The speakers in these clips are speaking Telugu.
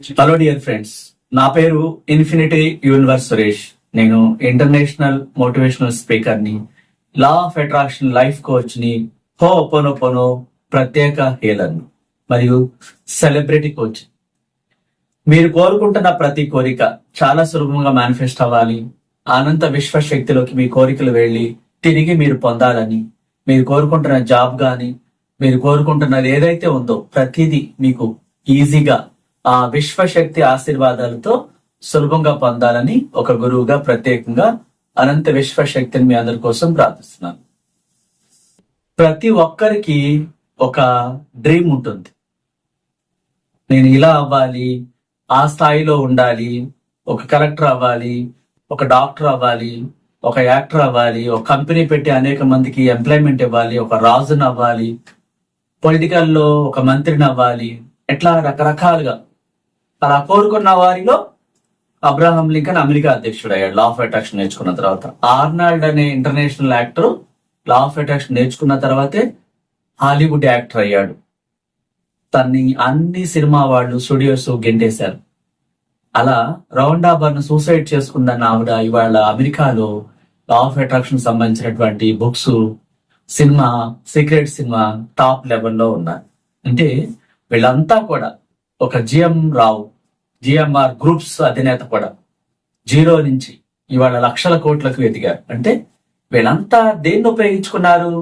హలో డియర్ ఫ్రెండ్స్ నా పేరు ఇన్ఫినిటీ యూనివర్స్ సురేష్. నేను ఇంటర్నేషనల్ మోటివేషనల్ స్పీకర్ని లా ఆఫ్ అట్రాక్షన్ లైఫ్ కోచ్ని హో ఒపోనోపోనో ప్రత్యేక హీలర్ మరియు సెలబ్రిటీ కోచ్ మీరు కోరుకుంటున్న ప్రతి కోరిక చాలా సులభంగా మేనిఫెస్ట్ అవ్వాలి. అనంత విశ్వశక్తిలోకి మీ కోరికలు వెళ్ళి తిరిగి మీరు పొందాలని మీరు కోరుకుంటున్న జాబ్ కానీ మీరు కోరుకుంటున్నది ఏదైతే ఉందో ప్రతిదీ మీకు ఈజీగా ఆ విశ్వశక్తి ఆశీర్వాదాలతో సులభంగా పొందాలని ఒక గురువుగా ప్రత్యేకంగా అనంత విశ్వశక్తిని మీ అందరి కోసం ప్రార్థిస్తున్నాను. ప్రతి ఒక్కరికి ఒక డ్రీమ్ ఉంటుంది. నేను ఇలా అవ్వాలి ఆ స్థాయిలో ఉండాలి ఒక కలెక్టర్ అవ్వాలి ఒక డాక్టర్ అవ్వాలి ఒక యాక్టర్ అవ్వాలి ఒక కంపెనీ పెట్టి అనేక మందికి ఎంప్లాయ్మెంట్ ఇవ్వాలి ఒక రాజుని అవ్వాలి పొలిటికల్లో ఒక మంత్రిని అవ్వాలి ఎట్లా రకరకాలుగా అలా కోరుకున్న వారిలో అబ్రహాం లింకన్ అమెరికా అధ్యక్షుడు అయ్యాడు లా ఆఫ్ అట్రాక్షన్ నేర్చుకున్న తర్వాత. ఆర్నాల్డ్ అనే international actor law of attraction నేర్చుకున్న తర్వాతే హాలీవుడ్ యాక్టర్ అయ్యాడు. తన్ని అన్ని సినిమా వాళ్ళు స్టూడియోస్ గెంటేశారు. అలా రౌండా బర్న్ సూసైడ్ చేసుకుందన్న ఆవిడ ఇవాళ అమెరికాలో లా ఆఫ్ అట్రాక్షన్ సంబంధించినటువంటి books cinema secret cinema top లెవెల్లో ఉన్నారు అంటే వీళ్ళంతా కూడా ఒక జిఎం రావు జిఎంఆర్ గ్రూప్స్ అధినేత కూడా జీరో నుంచి ఇవాళ లక్షల కోట్లకు ఎదిగారు. అంటే వీళ్ళంతా దేన్ని ఉపయోగించుకున్నారు?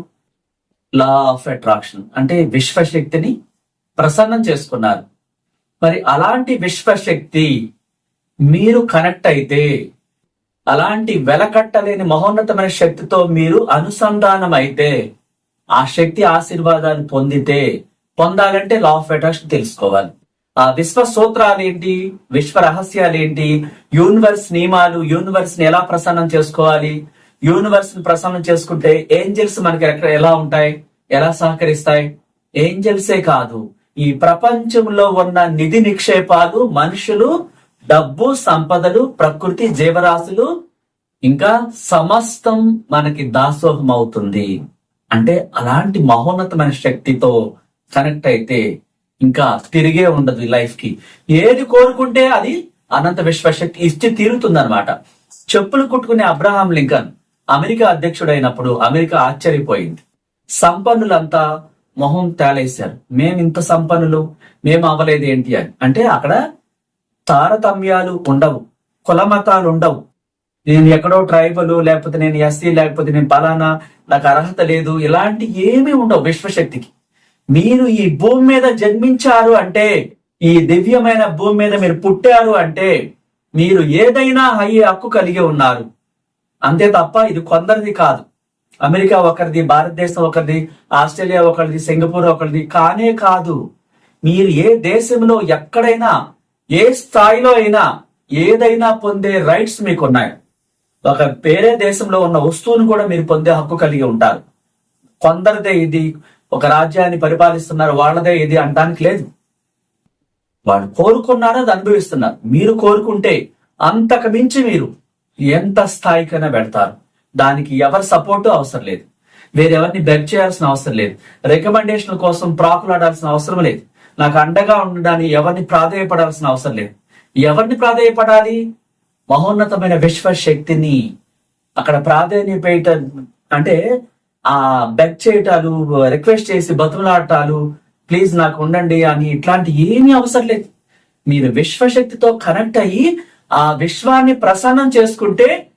లా ఆఫ్ అట్రాక్షన్ అంటే విశ్వశక్తిని ప్రసన్నం చేసుకున్నారు. మరి అలాంటి విశ్వశక్తి మీరు కనెక్ట్ అయితే అలాంటి వెలకట్టలేని మహోన్నతమైన శక్తితో మీరు అనుసంధానం అయితే ఆ శక్తి ఆశీర్వాదాన్ని పొందితే పొందాలంటే లా ఆఫ్ అట్రాక్షన్ తెలుసుకోవాలి. ఆ విశ్వ సూత్రాలేంటి విశ్వ రహస్యాలు ఏంటి యూనివర్స్ నియమాలు యూనివర్స్ని ఎలా ప్రసన్నం చేసుకోవాలి? యూనివర్స్ని ప్రసన్నం చేసుకుంటే ఏంజల్స్ మనకి ఎక్కడ ఎలా ఉంటాయి? ఎలా సహకరిస్తాయి? ఏంజల్సే కాదు. ఈ ప్రపంచంలో ఉన్న నిధి నిక్షేపాలు మనుషులు డబ్బు సంపదలు ప్రకృతి జీవరాశులు ఇంకా సమస్తం మనకి దాసోహం అవుతుంది అంటే అలాంటి మహోన్నతమైన శక్తితో కనెక్ట్ అయితే ఇంకా తిరిగే ఉండదు లైఫ్కి. ఏది కోరుకుంటే అది అనంత విశ్వశక్తి ఇచ్చి తీరుతుంది అనమాట చెప్పులు కుట్టుకునే అబ్రహాం లింకన్ అమెరికా అధ్యక్షుడైనప్పుడు అమెరికా ఆశ్చర్యపోయింది. సంపన్నులంతా మొహం తేలేశారు. మేము ఇంత సంపన్నులు? మేము అవ్వలేదు ఏంటి అని. అంటే అక్కడ తారతమ్యాలు ఉండవు. కుల మతాలు ఉండవు నేను ఎక్కడో ట్రైబల్ లేకపోతే నేను ఎస్సీ లేకపోతే నేను పలానా నాకు అర్హత లేదు. ఇలాంటి ఏమీ ఉండవు విశ్వశక్తికి. మీరు ఈ భూమి మీద జన్మించారు అంటే ఈ దివ్యమైన భూమి మీద మీరు పుట్టారు అంటే మీరు ఏదైనా అయ్యే హక్కు కలిగి ఉన్నారు. అంతే తప్ప ఇది కొందరిది కాదు. అమెరికా ఒకరిది భారతదేశం ఒకరిది ఆస్ట్రేలియా ఒకరిది సింగపూర్ ఒకరిది కానే కాదు. మీరు ఏ దేశంలో ఎక్కడైనా ఏ స్థాయిలో అయినా ఏదైనా పొందే రైట్స్ మీకు ఉన్నాయి ఒక వేరే దేశంలో ఉన్న వస్తువును కూడా మీరు పొందే హక్కు కలిగి ఉంటారు. కొందరిదే ఇది. ఒక రాజ్యాన్ని పరిపాలిస్తున్నారు వాళ్ళదే ఇది అనడానికి లేదు. వాళ్ళు కోరుకున్నారో అది అనుభవిస్తున్నారు. మీరు కోరుకుంటే అంతకు మించి మీరు ఎంత స్థాయికైనా పెడతారు. దానికి ఎవరి సపోర్టు అవసరం లేదు. వేరెవరిని బెగ్ చేయాల్సిన అవసరం లేదు. రికమెండేషన్ కోసం ప్రాకులాడాల్సిన అవసరం లేదు. నాకు అండగా ఉండడానికి ఎవరిని ప్రాధేయపడాల్సిన అవసరం లేదు. ఎవరిని ప్రాధేయపడాలి? మహోన్నతమైన విశ్వశక్తిని. అక్కడ ప్రాధాన్యపేట అంటే ఆ బెగ్ చేయటాలు రిక్వెస్ట్ చేసి బతులాడటాలు ప్లీజ్ నాకు ఉండండి అని ఇట్లాంటి ఏమీ అవసరం లేదు. మీరు విశ్వశక్తితో కనెక్ట్ అయ్యి ఆ విశ్వాన్ని ప్రసన్నం చేసుకుంటే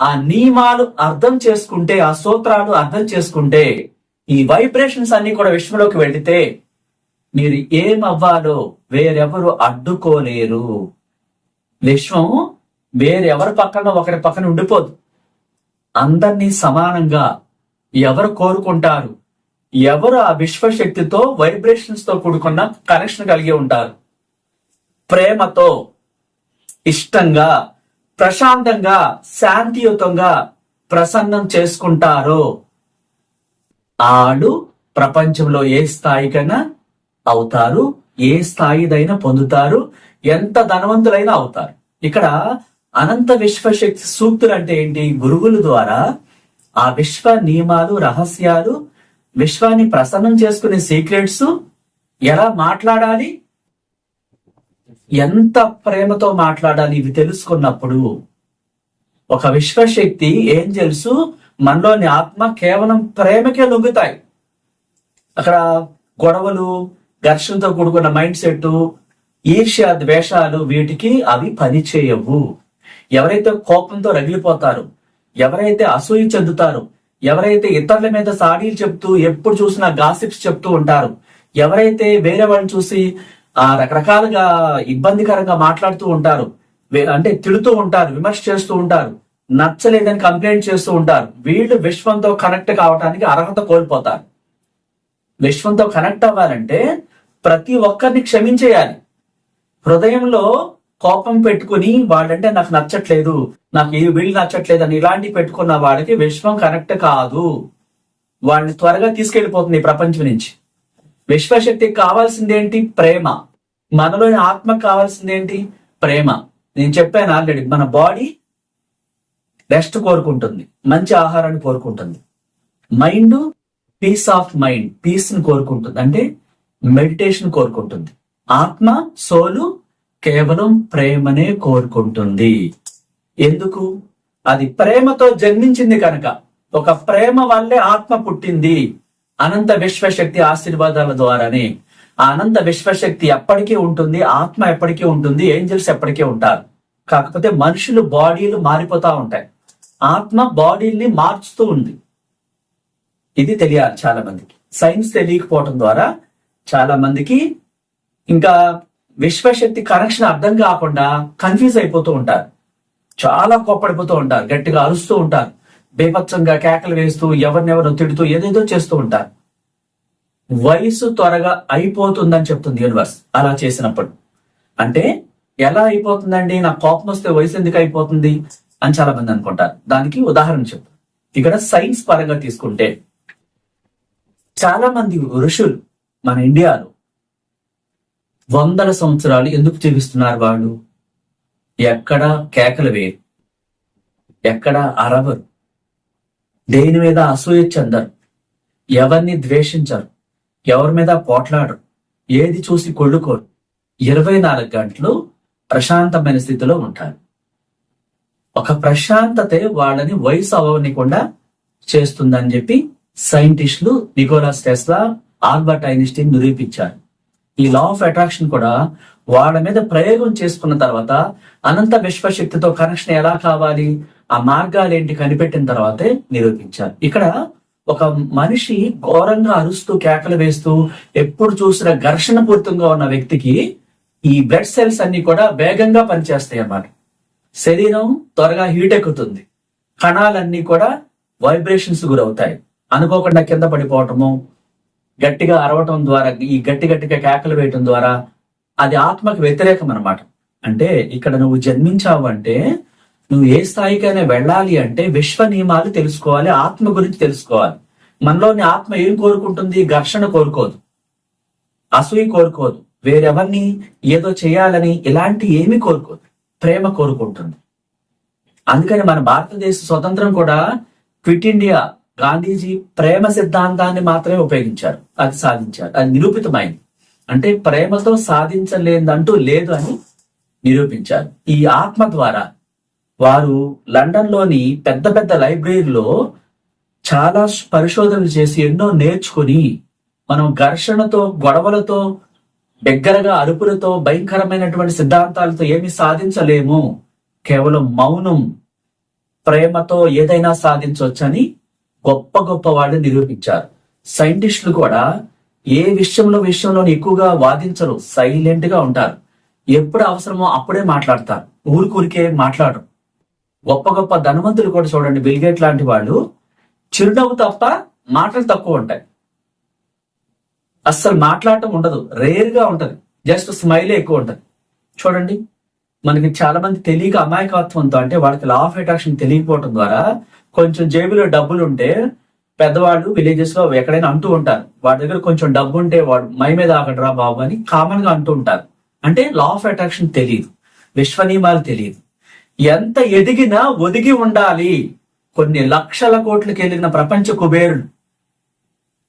ఆ నియమాలు అర్థం చేసుకుంటే ఆ సూత్రాలు అర్థం చేసుకుంటే ఈ వైబ్రేషన్స్ అన్ని కూడా విశ్వంలోకి వెళితే మీరు ఏం అవ్వాలో వేరెవరు అడ్డుకోలేరు. విశ్వం వేరెవరి పక్కన ఒకరి పక్కన ఉండిపోదు. అందరినీ సమానంగా ఎవరు కోరుకుంటారు? ఎవరు ఆ విశ్వశక్తితో వైబ్రేషన్స్తో కూడుకున్న కనెక్షన్ కలిగి ఉంటారు? ప్రేమతో ఇష్టంగా ప్రశాంతంగా శాంతియుతంగా ప్రసన్నం చేసుకుంటారో. ఆడు ప్రపంచంలో ఏ స్థాయికైనా అవుతారు ఏ స్థాయిదైనా పొందుతారు ఎంత ధనవంతులైనా అవుతారు. ఇక్కడ అనంత విశ్వశక్తి సూక్తులు అంటే ఏంటి? గురువుల ద్వారా ఆ విశ్వ నియమాలు రహస్యాలు విశ్వాన్ని ప్రసన్నం చేసుకునే సీక్రెట్స్ ఎలా మాట్లాడాలి? ఎంత ప్రేమతో మాట్లాడాలి ఇవి తెలుసుకున్నప్పుడు? ఒక విశ్వశక్తి ఏం తెలుసు మనలోని ఆత్మ కేవలం ప్రేమకే లొంగుతాయి. అక్కడ గొడవలు ఘర్షణతో కూడుకున్న మైండ్ సెట్ ఈర్ష్య ద్వేషాలు వీటికి అవి పని చేయవు ఎవరైతే కోపంతో రగిలిపోతారు ఎవరైతే అసూయ చెందుతారు ఎవరైతే ఇతరుల మీద సాడీలు చెప్తూ ఎప్పుడు చూసినా గాసిప్స్ చెప్తూ ఉంటారు ఎవరైతే వేరే వాళ్ళని చూసి ఆ రకరకాలుగా ఇబ్బందికరంగా మాట్లాడుతూ ఉంటారు అంటే తిడుతూ ఉంటారు విమర్శ చేస్తూ ఉంటారు నచ్చలేదని కంప్లైంట్ చేస్తూ ఉంటారు వీళ్ళు విశ్వంతో కనెక్ట్ కావడానికి అర్హత కోల్పోతారు. విశ్వంతో కనెక్ట్ అవ్వాలంటే ప్రతి ఒక్కరిని క్షమించేయాలి. హృదయంలో కోపం పెట్టుకుని వాళ్ళంటే నాకు నచ్చట్లేదు నాకు ఈ వీళ్ళు నచ్చట్లేదు అని ఇలాంటి పెట్టుకున్న వాడికి విశ్వం కనెక్ట్ కాదు. వాడిని త్వరగా తీసుకెళ్ళిపోతుంది ప్రపంచం నుంచి. విశ్వశక్తికి కావాల్సిందేంటి? ప్రేమ. మనలోని ఆత్మకు కావాల్సిందేంటి? ప్రేమ. నేను చెప్పాను ఆల్రెడీ మన బాడీ రెస్ట్ కోరుకుంటుంది మంచి ఆహారాన్ని కోరుకుంటుంది. మైండ్ పీస్ ఆఫ్ మైండ్ పీస్ని కోరుకుంటుంది అంటే మెడిటేషన్ కోరుకుంటుంది. ఆత్మ సోలు కేవలం ప్రేమనే కోరుకుంటుంది. ఎందుకు? అది ప్రేమతో జన్మించింది కనుక. ఒక ప్రేమ వల్లే ఆత్మ పుట్టింది. అనంత విశ్వశక్తి ఆశీర్వాదాల ద్వారానే. ఆ అనంత విశ్వశక్తి ఎప్పటికీ ఉంటుంది ఆత్మ ఎప్పటికీ ఉంటుంది ఏంజల్స్ ఎప్పటికీ ఉంటారు. కాకపోతే మనుషులు బాడీలు మారిపోతా ఉంటాయి. ఆత్మ బాడీల్ని మార్చుతూ ఉంది. ఇది తెలియాలి చాలా మందికి సైన్స్ తెలియకపోవడం ద్వారా చాలా మందికి ఇంకా విశ్వశక్తి కనెక్షన్ అర్థం కాకుండా కన్ఫ్యూజ్ అయిపోతూ ఉంటారు. చాలా కోప్పడిపోతూ ఉంటారు. గట్టిగా అరుస్తూ ఉంటారు. బేపత్సంగా కేకలు వేస్తూ ఎవరినెవరు తిడుతూ ఏదేదో చేస్తూ ఉంటారు. వయసు త్వరగా అయిపోతుందని చెప్తుంది యూనివర్స్. అలా చేసినప్పుడు. అంటే ఎలా అయిపోతుందండి? నా కోపం వస్తే వయసు ఎందుకు అయిపోతుంది? అని చాలా మంది అనుకుంటారు. దానికి ఉదాహరణ చెప్పు. ఇక్కడ సైన్స్ పరంగా తీసుకుంటే చాలా మంది ఋషులు మన ఇండియాలో వందల సంవత్సరాలు ఎందుకు జీవిస్తున్నారు వాళ్ళు? ఎక్కడ కేకలు వేరు ఎక్కడ అరవరు. దేని మీద అసూయ చెందరు. ఎవరిని ద్వేషించరు. ఎవరి మీద పోట్లాడరు. ఏది చూసి కొళ్ళుకోరు. ఇరవై నాలుగు గంటలు ప్రశాంతమైన స్థితిలో ఉంటారు. ఒక ప్రశాంతతే వాళ్ళని వయసు అవ్వనికుండా చేస్తుందని చెప్పి సైంటిస్టులు నికోలాస్ టెస్లా ఆల్బర్ట్ ఐన్స్టీన్ నిరూపించారు. ఈ లా ఆఫ్ అట్రాక్షన్ కూడా వాళ్ళ మీద ప్రయోగం చేసుకున్న తర్వాత అనంత విశ్వశక్తితో కనెక్షన్ ఎలా కావాలి? ఆ మార్గాలు ఏంటి కనిపెట్టిన తర్వాతే నిరూపించారు ఇక్కడ ఒక మనిషి ఘోరంగా అరుస్తూ కేకలు వేస్తూ ఎప్పుడు చూసిన ఘర్షణ పూరితంగా ఉన్న వ్యక్తికి ఈ బ్లడ్ సెల్స్ అన్ని కూడా వేగంగా పనిచేస్తాయి అన్నమాట. శరీరం త్వరగా హీట్ ఎక్కుతుంది. కణాలన్నీ కూడా వైబ్రేషన్స్ గురవుతాయి. అనుకోకుండా కింద పడిపోవటము గట్టిగా అరవటం ద్వారా ఈ గట్టి గట్టిగా కేకలు వేయటం ద్వారా అది ఆత్మకు వ్యతిరేకం అన్నమాట. అంటే ఇక్కడ నువ్వు జన్మించావు అంటే నువ్వు ఏ స్థాయికైనా వెళ్ళాలి అంటే విశ్వ నియమాలు తెలుసుకోవాలి ఆత్మ గురించి తెలుసుకోవాలి. మనలోని ఆత్మ ఏం కోరుకుంటుంది? ఘర్షణ కోరుకోదు. అసూయ కోరుకోదు. వేరెవరిని ఏదో చేయాలని ఇలాంటి ఏమీ కోరుకోదు. ప్రేమ కోరుకుంటుంది. అందుకని మన భారతదేశ స్వతంత్రం కూడా క్విట్ ఇండియా గాంధీజీ ప్రేమ సిద్ధాంతాన్ని మాత్రమే ఉపయోగించారు అది సాధించారు అది నిరూపితమైంది. అంటే ప్రేమతో సాధించలేదంటూ లేదు అని నిరూపించారు. ఈ ఆత్మ ద్వారా వారు లండన్లోని పెద్ద పెద్ద లైబ్రరీలో చాలా పరిశోధనలు చేసి ఎన్నో నేర్చుకుని మనం ఘర్షణతో గొడవలతో దగ్గరగా అరుపులతో భయంకరమైనటువంటి సిద్ధాంతాలతో ఏమి సాధించలేము. కేవలం మౌనం ప్రేమతో ఏదైనా సాధించవచ్చని గొప్ప గొప్ప వాళ్ళు నిరూపించారు. సైంటిస్టులు కూడా ఏ విషయంలో విషయంలో ఎక్కువగా వాదించరు సైలెంట్గా ఉంటారు. ఎప్పుడు అవసరమో అప్పుడే మాట్లాడతారు. ఊరికూరికే మాట్లాడరు. గొప్ప గొప్ప ధనవంతులు కూడా చూడండి బిల్గేట్ లాంటి వాళ్ళు. చిరునవ్వు తప్ప మాటలు తక్కువ ఉంటాయి. అస్సలు మాట్లాడటం ఉండదు. రేర్గా ఉంటది. జస్ట్ స్మైలే ఎక్కువ ఉంటది. చూడండి మనకి చాలా మంది తెలియక అమాయకత్వంతో అంటే వాళ్ళకి లా ఆఫ్ అట్రాక్షన్ తెలియకపోవడం ద్వారా కొంచెం జేబులో డబ్బులు ఉంటే పెద్దవాళ్ళు విలేజెస్లో ఎక్కడైనా అంటూ ఉంటారు. వాడి దగ్గర కొంచెం డబ్బు ఉంటే వాడు మై మీద ఆకడరా బాబు అని కామన్గా అంటూ ఉంటారు. అంటే లా ఆఫ్ అట్రాక్షన్ తెలియదు విశ్వ నియమాలు తెలియదు ఎంత ఎదిగినా ఒదిగి ఉండాలి. కొన్ని లక్షల కోట్లకి వెళ్ళిన ప్రపంచ కుబేరులు.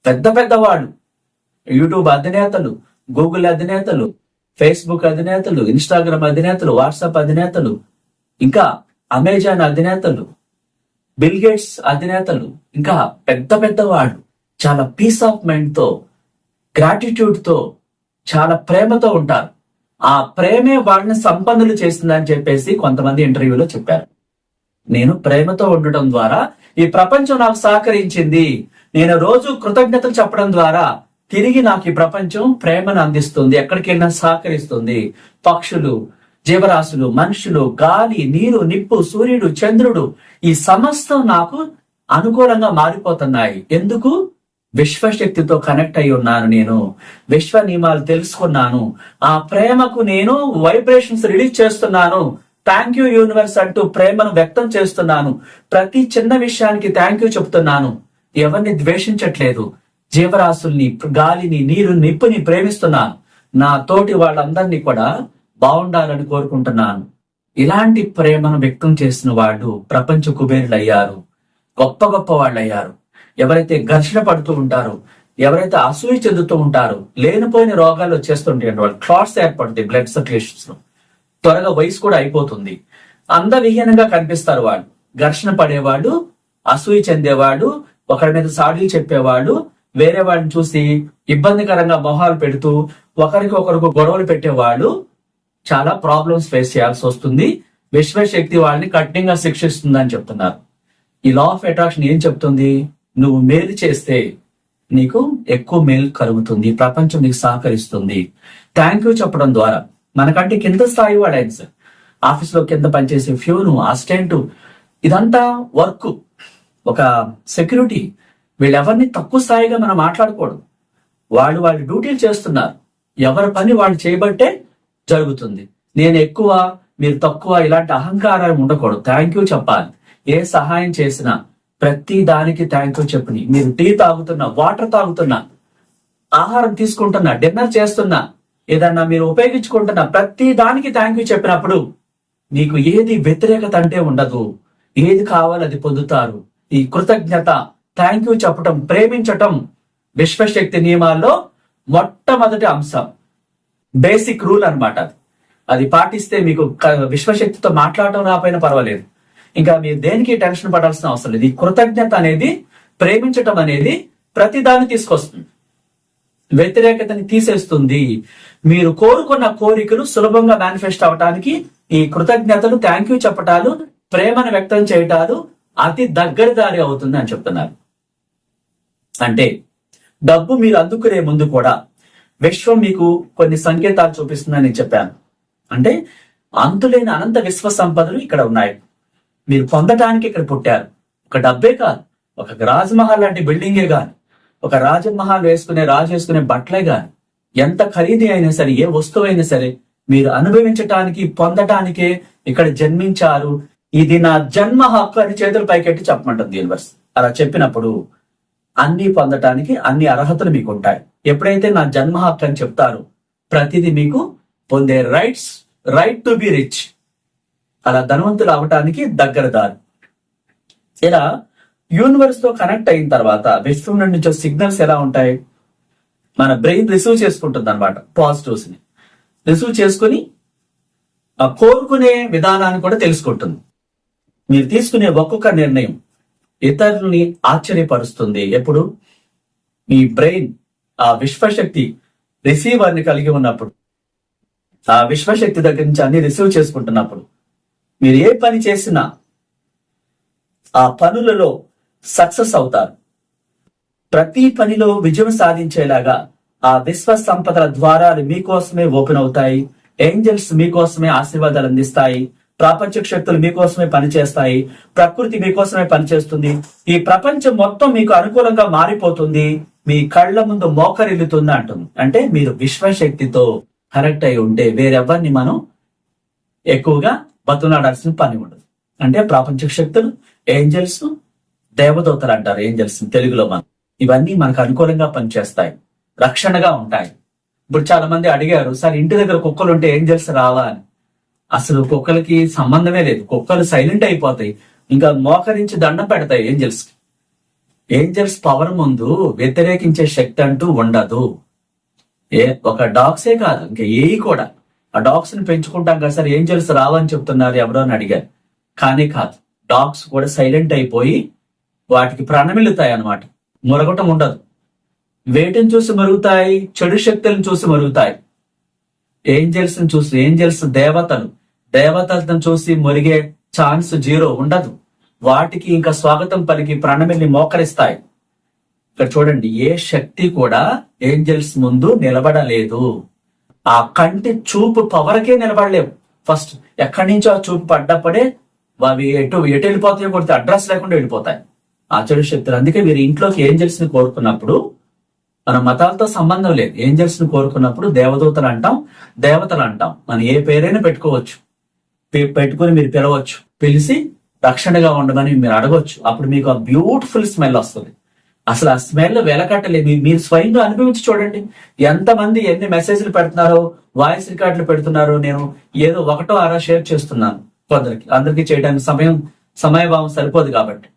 పెద్ద పెద్ద వాళ్ళు యూట్యూబ్ అధినేతలు గూగుల్ అధినేతలు ఫేస్బుక్ అధినేతలు ఇన్స్టాగ్రామ్ అధినేతలు వాట్సాప్ అధినేతలు ఇంకా అమెజాన్ అధినేతలు. బిల్గేట్స్ అధినేతలు ఇంకా పెద్ద పెద్ద వాళ్ళు చాలా పీస్ ఆఫ్ మైండ్తో గ్రాటిట్యూడ్తో చాలా ప్రేమతో ఉంటారు. ఆ ప్రేమే వాళ్ళని సంపన్నులు చేస్తుందని చెప్పేసి కొంతమంది ఇంటర్వ్యూలో చెప్పారు. నేను ప్రేమతో ఉండటం ద్వారా ఈ ప్రపంచం నాకు సహకరించింది. నేను రోజు కృతజ్ఞతలు చెప్పడం ద్వారా తిరిగి నాకు ఈ ప్రపంచం ప్రేమను అందిస్తుంది ఎక్కడికైనా సహకరిస్తుంది. పక్షులు జీవరాశులు మనుషులు గాలి నీరు నిప్పు సూర్యుడు చంద్రుడు ఈ సమస్తం నాకు అనుకూలంగా మారిపోతున్నాయి. ఎందుకు? విశ్వశక్తితో కనెక్ట్ అయి ఉన్నాను నేను. విశ్వ నియమాలు తెలుసుకున్నాను. ఆ ప్రేమకు నేను వైబ్రేషన్స్ రిలీజ్ చేస్తున్నాను. థ్యాంక్ యూ యూనివర్స్ అంటూ ప్రేమను వ్యక్తం చేస్తున్నాను. ప్రతి చిన్న విషయానికి థ్యాంక్ యూ చెప్తున్నాను. ఎవరిని ద్వేషించట్లేదు. జీవరాశుల్ని గాలిని నీరు నిప్పుని ప్రేమిస్తున్నాను. నా తోటి వాళ్ళందరినీ కూడా బాగుండాలని కోరుకుంటున్నాను. ఇలాంటి ప్రేమను వ్యక్తం చేసిన వాళ్ళు ప్రపంచ కుబేరులు అయ్యారు గొప్ప గొప్ప వాళ్ళు అయ్యారు ఎవరైతే ఘర్షణ పడుతూ ఉంటారో ఎవరైతే అసూయ చెందుతూ ఉంటారో లేనిపోయిన రోగాలు వచ్చేస్తుంటే వాళ్ళు క్లాట్స్ ఏర్పడుతాయి బ్లడ్ సర్క్యులేషన్స్లో త్వరగా వయసు కూడా అయిపోతుంది. అందవిహీనంగా కనిపిస్తారు వాళ్ళు. ఘర్షణ పడేవాళ్ళు అసూయ చెందేవాడు ఒకరి మీద సాడీలు చెప్పేవాడు వేరే వాళ్ళని చూసి ఇబ్బందికరంగా మొహాలు పెడుతూ ఒకరికి ఒకరికి గొడవలు పెట్టేవాళ్ళు చాలా ప్రాబ్లమ్స్ ఫేస్ చేయాల్సి వస్తుంది. విశ్వశక్తి వాళ్ళని కఠినంగా శిక్షిస్తుందని చెప్తున్నారు. ఈ లా ఆఫ్ అట్రాక్షన్ ఏం చెప్తుంది? నువ్వు మేలు చేస్తే నీకు ఎక్కువ మేలు కలుగుతుంది. ప్రపంచం నీకు సహకరిస్తుంది. థ్యాంక్ యూ చెప్పడం ద్వారా. మనకంటే కింద స్థాయి వాడు సార్. ఆఫీస్లో కింద పనిచేసే ఫ్యూను అసిస్టెంట్ ఇదంతా వర్క్. ఒక సెక్యూరిటీ. వీళ్ళెవరిని తక్కువ స్థాయిగా మనం మాట్లాడకూడదు. వాళ్ళు వాళ్ళ డ్యూటీలు చేస్తున్నారు. ఎవరి పని వాళ్ళు చేయబట్టే జరుగుతుంది. నేను ఎక్కువ మీరు తక్కువ ఇలాంటి అహంకారం ఉండకూడదు. థ్యాంక్ యూ చెప్పాలి. ఏ సహాయం చేసినా ప్రతి దానికి థ్యాంక్ యూ చెప్పని. మీరు టీ తాగుతున్నా వాటర్ తాగుతున్నా ఆహారం తీసుకుంటున్నా డిన్నర్ చేస్తున్నా ఏదన్నా మీరు ఉపయోగించుకుంటున్నా ప్రతి దానికి థ్యాంక్ యూ చెప్పినప్పుడు మీకు ఏది వ్యతిరేకత అంటే ఉండదు. ఏది కావాలి అది పొందుతారు. ఈ కృతజ్ఞత థ్యాంక్ యూ చెప్పటం ప్రేమించటం విశ్వశక్తి నియమాల్లో మొట్టమొదటి అంశం. బేసిక్ రూల్ అనమాట అది. అది పాటిస్తే మీకు విశ్వశక్తితో మాట్లాడటం రాపోయినా పర్వాలేదు. ఇంకా మీరు దేనికి టెన్షన్ పడాల్సిన అవసరం లేదు. ఈ కృతజ్ఞత అనేది ప్రేమించటం అనేది ప్రతిదాన్ని తీసుకొస్తుంది. వ్యతిరేకతని తీసేస్తుంది. మీరు కోరుకున్న కోరికలు సులభంగా మేనిఫెస్ట్ అవటానికి ఈ కృతజ్ఞతలు థ్యాంక్ యూ చెప్పటాలు ప్రేమను వ్యక్తం చేయటాలు అతి దగ్గర దారి అవుతుంది అని చెప్తున్నారు. అంటే డబ్బు మీరు అందుకునే ముందు కూడా విశ్వం మీకు కొన్ని సంకేతాలు చూపిస్తుందని చెప్పాను. అంటే అంతులేని అనంత విశ్వ సంపదలు ఇక్కడ ఉన్నాయి. మీరు పొందటానికి ఇక్కడ పుట్టారు. ఒక డబ్బే కాదు. ఒక రాజమహల్ లాంటి బిల్డింగే కాదు. ఒక రాజమహల్ వేసుకునే రాజు వేసుకునే బట్టలే కాదు. ఎంత ఖరీదు అయినా సరే ఏ వస్తువు అయినా సరే మీరు అనుభవించటానికి పొందటానికే ఇక్కడ జన్మించారు. ఇది నా జన్మ హక్కు అని చేతులు పైకెట్టి చెప్పమంటుంది యూనివర్స్. అలా చెప్పినప్పుడు అన్ని పొందటానికి అన్ని అర్హతలు మీకు ఉంటాయి ఎప్పుడైతే నా జన్మ హక్కు అని చెప్తారు ప్రతిదీ మీకు పొందే rights right to be rich అలా ధనవంతులు అవటానికి దగ్గర దారి. ఇలా యూనివర్స్తో కనెక్ట్ అయిన తర్వాత విశ్వం నుంచి సిగ్నల్స్ ఎలా ఉంటాయి? మన బ్రెయిన్ రిసీవ్ చేసుకుంటుంది అనమాట పాజిటివ్స్ని. రిసీవ్ చేసుకుని ఆ కోరుకునే విధానాన్ని కూడా తెలుసుకుంటుంది. మీరు తీసుకునే ఒక్కొక్క నిర్ణయం. ఇతరుల్ని ఆశ్చర్యపరుస్తుంది. ఎప్పుడు? మీ బ్రెయిన్ ఆ విశ్వశక్తి రిసీవర్ని కలిగి ఉన్నప్పుడు. ఆ విశ్వశక్తి దగ్గర నుంచి అన్ని రిసీవ్ చేసుకుంటున్నప్పుడు. మీరు ఏ పని చేసినా ఆ పనులలో సక్సెస్ అవుతారు. ప్రతి పనిలో విజయం సాధించేలాగా ఆ విశ్వ సంపదల ద్వారాలు మీకోసమే ఓపెన్ అవుతాయి. ఏంజల్స్ మీకోసమే ఆశీర్వాదాలు అందిస్తాయి. ప్రాపంచిక శక్తులు మీకోసమే పనిచేస్తాయి ప్రకృతి మీకోసమే పనిచేస్తుంది. ఈ ప్రపంచం మొత్తం మీకు అనుకూలంగా మారిపోతుంది. మీ కళ్ళ ముందు మోకరిల్లుతుంది అంటుంది. అంటే మీరు విశ్వశక్తితో కరెక్ట్ అయి ఉంటే వేరెవరిని మనం ఎక్కువగా బతునాడాల్సిన పని ఉండదు. అంటే ప్రాపంచిక శక్తులు ఏంజల్స్ దేవదూతలు అంటారు ఏంజల్స్ తెలుగులో మనం. ఇవన్నీ మనకు అనుకూలంగా పనిచేస్తాయి. రక్షణగా ఉంటాయి. ఇప్పుడు చాలా మంది అడిగారు సార్ ఇంటి దగ్గర కుక్కలు ఉంటే ఏంజల్స్ రావా? అని. అసలు కుక్కలకి సంబంధమే లేదు. కుక్కలు సైలెంట్ అయిపోతాయి. ఇంకా మోకరించి దండం పెడతాయి ఏంజల్స్ ఏంజల్స్ పవర్ ముందు వ్యతిరేకించే శక్తి అంటూ ఉండదు. ఏ ఒక డాగ్సే కాదు ఇంకా ఏవి కూడా. ఆ డాగ్స్ని పెంచుకుంటాం కదా సార్ ఏంజల్స్ రావని చెప్తున్నారు ఎవరో అని అడిగారు. కానీ కాదు డాగ్స్ కూడా సైలెంట్ అయిపోయి వాటికి ప్రాణమిల్లుతాయి అన్నమాట. మురగటం ఉండదు. వేటిని చూసి మరుగుతాయి చెడు శక్తులను చూసి మరుగుతాయి. ఏంజల్స్ని చూసి ఏంజల్స్ దేవతలు? దేవతలను చూసి మురిగే ఛాన్స్ జీరో ఉండదు. వాటికి ఇంకా స్వాగతం పలికి ప్రాణమిల్లి మోకరిస్తాయి. ఇక్కడ చూడండి ఏ శక్తి కూడా ఏంజల్స్ ముందు నిలబడలేదు. ఆ కంటి చూపు పవర్కే నిలబడలేవు. ఫస్ట్ ఎక్కడి నుంచో ఆ చూపు పడ్డప్పుడే అవి ఎటు ఎటు వెళ్ళిపోతాయో కొడితే అడ్రస్ లేకుండా వెళ్ళిపోతాయి. ఆ చెడు శక్తులు అందుకే మీరు ఇంట్లోకి ఏంజల్స్ని కోరుకున్నప్పుడు మన మతాలతో సంబంధం లేదు. ఏంజల్స్ను కోరుకున్నప్పుడు దేవదూతలు అంటాం దేవతలు అంటాం. మనం ఏ పేరైనా పెట్టుకోవచ్చు. పెట్టుకుని పెట్టుకొని మీరు పిలవచ్చు. పిలిచి రక్షణగా ఉండమని మీరు అడగవచ్చు అప్పుడు మీకు ఆ బ్యూటిఫుల్ స్మెల్ వస్తుంది. అసలు ఆ స్మెల్ వెలకట్టలేదు. మీరు స్వయంగా అనుభవించి చూడండి. ఎంతమంది ఎన్ని మెసేజ్లు పెడుతున్నారో వాయిస్ రికార్డులు పెడుతున్నారో నేను ఏదో ఒకటో అరా షేర్ చేస్తున్నాను కొందరికి. అందరికీ చేయడానికి సమయం సమయభావం సరిపోదు కాబట్టి.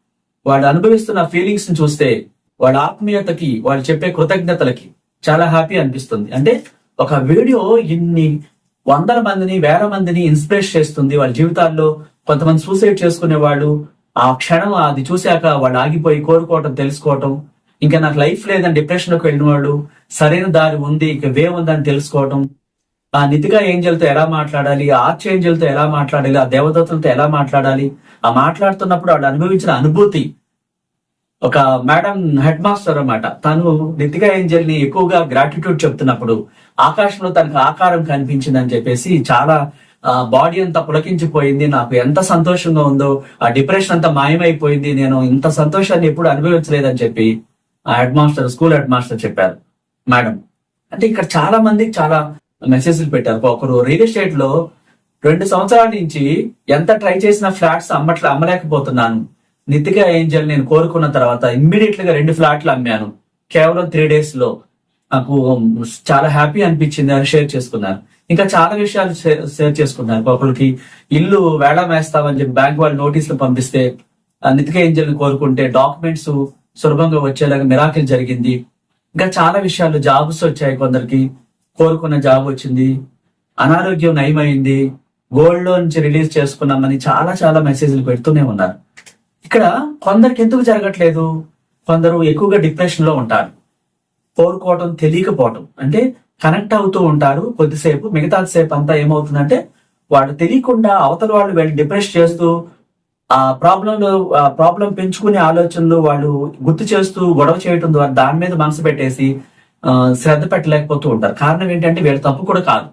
వాళ్ళు అనుభవిస్తున్న ఫీలింగ్స్ని చూస్తే వాళ్ళ ఆత్మీయతకి వాళ్ళు చెప్పే కృతజ్ఞతలకి చాలా హ్యాపీ అనిపిస్తుంది. అంటే ఒక వీడియో ఇన్ని వందల మందిని వేల మందిని ఇన్స్పిరేట్ చేస్తుంది. వాళ్ళ జీవితాల్లో కొంతమంది సూసైడ్ చేసుకునే వాళ్ళు ఆ క్షణం అది చూశాక వాళ్ళు ఆగిపోయి కోరుకోవటం తెలుసుకోవటం. ఇంకా నాకు లైఫ్ లేదని డిప్రెషన్లోకి వెళ్ళిన వాళ్ళు సరైన దారి ఉంది ఇక వే ఉందని తెలుసుకోవటం. ఆ నితిగా ఏంజల్తో ఎలా మాట్లాడాలి ఆ ఆర్చ్ ఏంజల్తో ఎలా మాట్లాడాలి ఆ దేవదత్తులతో ఎలా మాట్లాడాలి ఆ మాట్లాడుతున్నప్పుడు వాళ్ళు అనుభవించిన అనుభూతి ఒక మేడం హెడ్ మాస్టర్ అన్నమాట. తను నితిగా ఏంజల్ని ఎక్కువగా గ్రాటిట్యూడ్ చెప్తున్నప్పుడు ఆకాశంలో తనకు ఆకారం కనిపించిందని చెప్పేసి చాలా బాడీ అంతా పులకించిపోయింది. నాకు ఎంత సంతోషంగా ఉందో ఆ డిప్రెషన్ అంతా మాయమైపోయింది. నేను ఇంత సంతోషాన్ని ఎప్పుడు అనుభవించలేదని చెప్పి ఆ head master school head master చెప్పారు. మేడం అంటే ఇక్కడ చాలా మందికి చాలా మెసేజ్లు పెట్టారు. ఒకరు రియల్ ఎస్టేట్లో రెండు సంవత్సరాల నుంచి ఎంత ట్రై చేసిన ఫ్లాట్స్ అమ్మట్లే అమ్మలేకపోతున్నాను. నితిగా ఏంజల్ నేను కోరుకున్న తర్వాత ఇమ్మీడియట్గా రెండు ఫ్లాట్లు అమ్మాను. కేవలం త్రీ డేస్లో నాకు చాలా హ్యాపీ అనిపించింది అని షేర్ చేసుకున్నాను. ఇంకా చాలా విషయాలు షేర్ చేసుకున్నాను. చేసుకున్నారు ఒకరికి ఇల్లు వేళ వేస్తామని చెప్పి బ్యాంక్ వాళ్ళు నోటీసులు పంపిస్తే ఆ నితిగా ఏంజల్ని కోరుకుంటే డాక్యుమెంట్స్ సులభంగా వచ్చేలాగా మిరాకిల్ జరిగింది. ఇంకా చాలా విషయాలు జాబ్స్ వచ్చాయి కొందరికి. కోరుకున్న జాబ్ వచ్చింది. అనారోగ్యం నయమైంది. గోల్డ్లో నుంచి రిలీజ్ చేసుకున్నామని చాలా చాలా మెసేజ్లు పెడుతూనే ఉన్నారు. ఇక్కడ కొందరికి ఎందుకు జరగట్లేదు? కొందరు ఎక్కువగా డిప్రెషన్లో ఉంటారు. కోరుకోవటం తెలియకపోవటం. అంటే కనెక్ట్ అవుతూ ఉంటారు కొద్దిసేపు మిగతా సేపు అంతా ఏమవుతుందంటే వాళ్ళు తెలియకుండా అవతల వాళ్ళు వెళ్ళి డిప్రెస్ చేస్తూ ఆ ప్రాబ్లంలో ఆ ప్రాబ్లం పెంచుకునే ఆలోచనలు వాళ్ళు గుర్తు చేస్తూ గొడవ చేయటం ద్వారా దాని మీద మనసు పెట్టేసి శ్రద్ధ పెట్టలేకపోతూ ఉంటారు. కారణం ఏంటంటే వీళ్ళ తప్పు కూడా కాదు.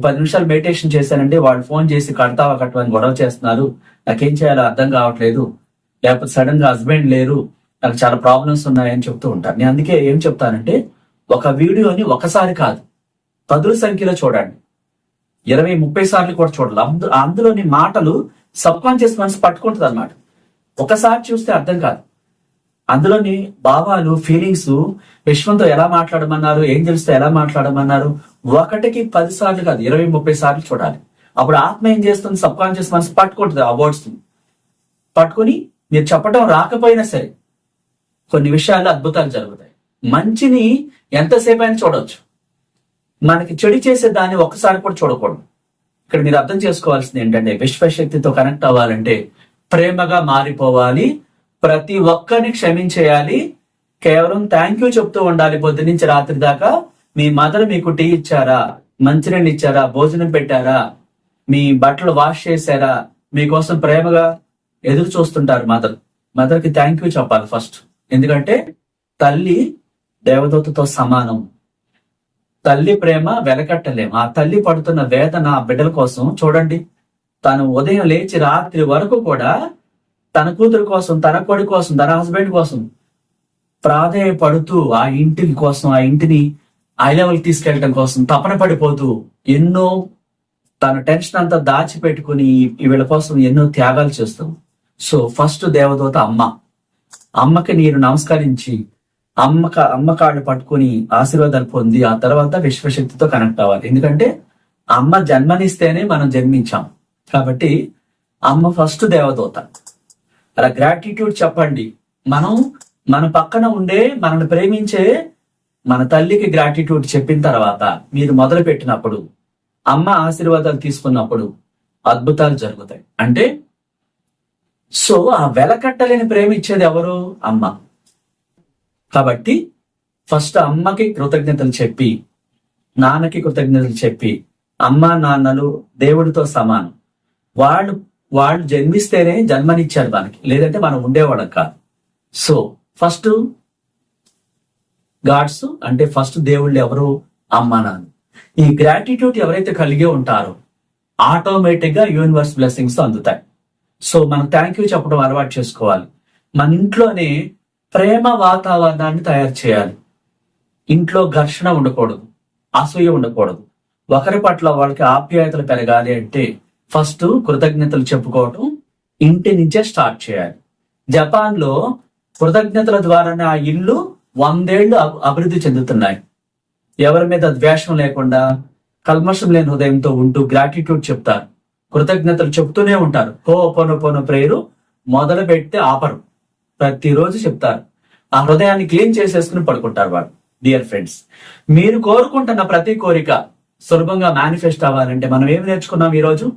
పది నిమిషాలు మెడిటేషన్ చేశానంటే వాళ్ళు ఫోన్ చేసి కడతావా కట్టవని గొడవ చేస్తున్నారు. నాకేం చేయాలో అర్థం కావట్లేదు. లేకపోతే సడన్గా హస్బెండ్ లేరు నాకు చాలా ప్రాబ్లమ్స్ ఉన్నాయని చెప్తూ ఉంటారు. నేను అందుకే ఏం చెప్తానంటే ఒక వీడియోని ఒకసారి కాదు పదుల సంఖ్యలో చూడండి. ఇరవై ముప్పై సార్లు కూడా చూడాలి. అందులోని మాటలు సబ్ కాన్షియస్ మనసు పట్టుకుంటుంది అనమాట ఒకసారి చూస్తే అర్థం కాదు. అందులోని భావాలు ఫీలింగ్స్ విశ్వంతో ఎలా మాట్లాడమన్నారు ఏంజల్స్తో ఎలా మాట్లాడమన్నారు ఒకటికి పది సార్లు కాదు ఇరవై ముప్పై సార్లు చూడాలి. అప్పుడు ఆత్మ ఏం చేస్తుంది? సబ్ కాన్షియస్ మనసు పట్టుకుంటుంది ఆ వర్డ్స్ పట్టుకుని మీరు చెప్పడం రాకపోయినా సరే కొన్ని విషయాల్లో అద్భుతాలు జరుగుతాయి. మంచిని ఎంతసేపు అయినా చూడవచ్చు మనకి చెడు చేసే దాన్ని ఒక్కసారి కూడా చూడకూడదు. ఇక్కడ మీరు అర్థం చేసుకోవాల్సింది ఏంటంటే విశ్వశక్తితో కనెక్ట్ అవ్వాలంటే ప్రేమగా మారిపోవాలి. ప్రతి ఒక్కరిని క్షమించేయాలి. కేవలం థ్యాంక్ యూ చెప్తూ ఉండాలి పొద్దు నుంచి రాత్రి దాకా. మీ మదర్ మీకు టీ ఇచ్చారా? మంచినీళ్ళు ఇచ్చారా? భోజనం పెట్టారా? మీ బట్టలు వాష్ చేశారా? మీకోసం ప్రేమగా ఎదురు చూస్తుంటారు మదర్. మదర్కి థ్యాంక్ యూ చెప్పాలి ఫస్ట్. ఎందుకంటే తల్లి దేవదూతతో సమానం. తల్లి ప్రేమ వెలకట్టలేం ఆ తల్లి పడుతున్న వేదన ఆ బిడ్డల కోసం చూడండి. తను ఉదయం లేచి రాత్రి వరకు కూడా తన కూతురు కోసం తన కొడి కోసం తన హస్బెండ్ కోసం ప్రాధేయపడుతూ ఆ ఇంటి కోసం ఆ ఇంటిని ఐ లెవెల్ తీసుకెళ్ళడం కోసం తపన పడిపోతూ ఎన్నో తన టెన్షన్ అంతా దాచిపెట్టుకుని వీళ్ళ కోసం ఎన్నో త్యాగాలు చేస్తాం సో ఫస్ట్ దేవదూత అమ్మ. అమ్మకి నేను నమస్కరించి అమ్మ కా- అమ్మ కాళ్ళు పట్టుకుని ఆశీర్వాదాలు పొంది ఆ తర్వాత విశ్వశక్తితో కనెక్ట్ అవ్వాలి. ఎందుకంటే అమ్మ జన్మనిస్తేనే మనం జన్మించాం. కాబట్టి అమ్మ ఫస్ట్ దేవదూత. అలా గ్రాటిట్యూడ్ చెప్పండి. మనం మన పక్కన ఉండే మనల్ని ప్రేమించే మన తల్లికి గ్రాటిట్యూడ్ చెప్పిన తర్వాత మీరు మొదలు పెట్టినప్పుడు అమ్మ ఆశీర్వాదాలు తీసుకున్నప్పుడు అద్భుతాలు జరుగుతాయి. అంటే సో ఆ వెలకట్టలేని ప్రేమించేది ఇచ్చేది ఎవరు? అమ్మ. కాబట్టి ఫస్ట్ అమ్మకి కృతజ్ఞతలు చెప్పి నాన్నకి కృతజ్ఞతలు చెప్పి అమ్మ నాన్నలు దేవుడితో సమానం. వాళ్ళు వాళ్ళు జన్మిస్తేనే జన్మనిచ్చారు మనకి లేదంటే మనం ఉండేవాళ్ళం కాదు. సో ఫస్ట్ గాడ్స్ అంటే ఫస్ట్ దేవుళ్ళు ఎవరు? అమ్మ నాన్న. ఈ గ్రాటిట్యూడ్ ఎవరైతే కలిగి ఉంటారో ఆటోమేటిక్గా యూనివర్స్ బ్లెస్సింగ్స్ అందుతాయి. సో మనం థ్యాంక్ యూ చెప్పడం అలవాటు చేసుకోవాలి. మన ఇంట్లోనే ప్రేమ వాతావరణాన్ని తయారు చేయాలి. ఇంట్లో ఘర్షణ ఉండకూడదు. అసూయ ఉండకూడదు. ఒకరి పట్ల వాళ్ళకి ఆప్యాయతలు పెరగాలి అంటే ఫస్ట్ కృతజ్ఞతలు చెప్పుకోవటం ఇంటి నుంచే స్టార్ట్ చేయాలి. జపాన్లో కృతజ్ఞతల ద్వారానే ఆ ఇల్లు వందేళ్ళు అభివృద్ధి చెందుతున్నాయి. ఎవరి మీద ద్వేషం లేకుండా కల్మషం లేని హృదయంతో ఉంటూ గ్రాటిట్యూడ్ చెప్తారు. కృతజ్ఞతలు చెప్తూనే ఉంటారు. హో పొను పొను ప్రేయరు మొదలు పెడితే ఆపరు. ప్రతిరోజు చెప్తారు. ఆ హృదయాన్ని క్లీన్ చేసేసుకుని పడుకుంటారు వారు డియర్ ఫ్రెండ్స్ మీరు కోరుకుంటున్న ప్రతి కోరిక సులభంగా మేనిఫెస్ట్ అవ్వాలంటే మనం ఏం నేర్చుకున్నాం ఈ రోజు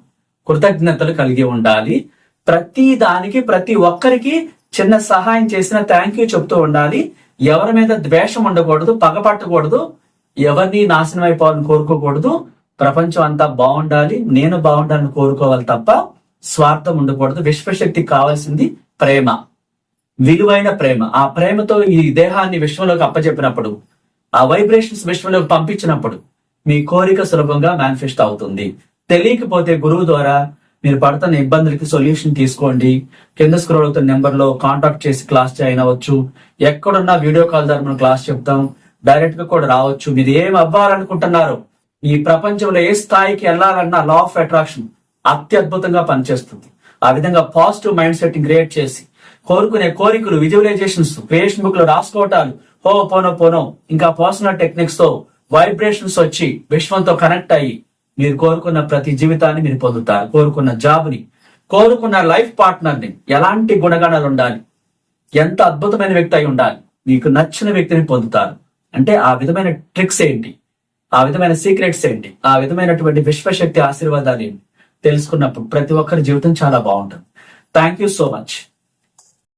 కృతజ్ఞతలు కలిగి ఉండాలి. ప్రతి దానికి ప్రతి ఒక్కరికి చిన్న సహాయం చేసిన థ్యాంక్ యూ చెప్తూ ఉండాలి. ఎవరి మీద ద్వేషం ఉండకూడదు పగపట్టకూడదు ఎవరిని నాశనం అయిపోవాలని కోరుకోకూడదు. ప్రపంచం అంతా బాగుండాలి నేను బాగుండాలని కోరుకోవాలి తప్ప స్వార్థం ఉండకూడదు. విశ్వశక్తికి కావాల్సింది ప్రేమ. విలువైన ప్రేమ. ఆ ప్రేమతో ఈ దేహాన్ని విశ్వంలోకి అప్పచెప్పినప్పుడు ఆ వైబ్రేషన్స్ విశ్వంలోకి పంపించినప్పుడు మీ కోరిక సులభంగా మేనిఫెస్ట్ అవుతుంది. తెలియకపోతే గురువు ద్వారా మీరు పడుతున్న ఇబ్బందులకి సొల్యూషన్ తీసుకోండి. కింద స్క్రోల్ అవుతున్న నెంబర్లో కాంటాక్ట్ చేసి క్లాస్ జాయిన్ అవ్వచ్చు. ఎక్కడున్నా వీడియో కాల్ ద్వారా మనం క్లాస్ చెప్తాం. డైరెక్ట్గా కూడా రావచ్చు. మీరు ఏం అవ్వాలనుకుంటున్నారు? ఈ ప్రపంచంలో ఏ స్థాయికి వెళ్ళాలన్నా లా ఆఫ్ అట్రాక్షన్ అత్యద్భుతంగా పనిచేస్తుంది. ఆ విధంగా పాజిటివ్ మైండ్ సెట్ క్రియేట్ చేసి కోరుకునే కోరికలు విజువలైజేషన్స్ క్రియేషన్ బుక్లో రాసుకోవటాలు హో పోనో పోనో ఇంకా పర్సనల్ టెక్నిక్స్తో వైబ్రేషన్స్ వచ్చి విశ్వంతో కనెక్ట్ అయ్యి మీరు కోరుకున్న ప్రతి జీవితాన్ని మీరు పొందుతారు. కోరుకున్న జాబ్ని కోరుకున్న లైఫ్ పార్ట్నర్ని ఎలాంటి గుణగణాలు ఉండాలి? ఎంత అద్భుతమైన వ్యక్తి అయి ఉండాలి? మీకు నచ్చిన వ్యక్తిని పొందుతారు. అంటే ఆ విధమైన ట్రిక్స్ ఏంటి? ఆ విధమైన సీక్రెట్స్ ఏంటి? ఆ విధమైనటువంటి విశ్వశక్తి ఆశీర్వాదాలు ఏంటి? తెలుసుకున్నప్పుడు ప్రతి ఒక్కరి జీవితం చాలా బాగుంటుంది. Thank you so much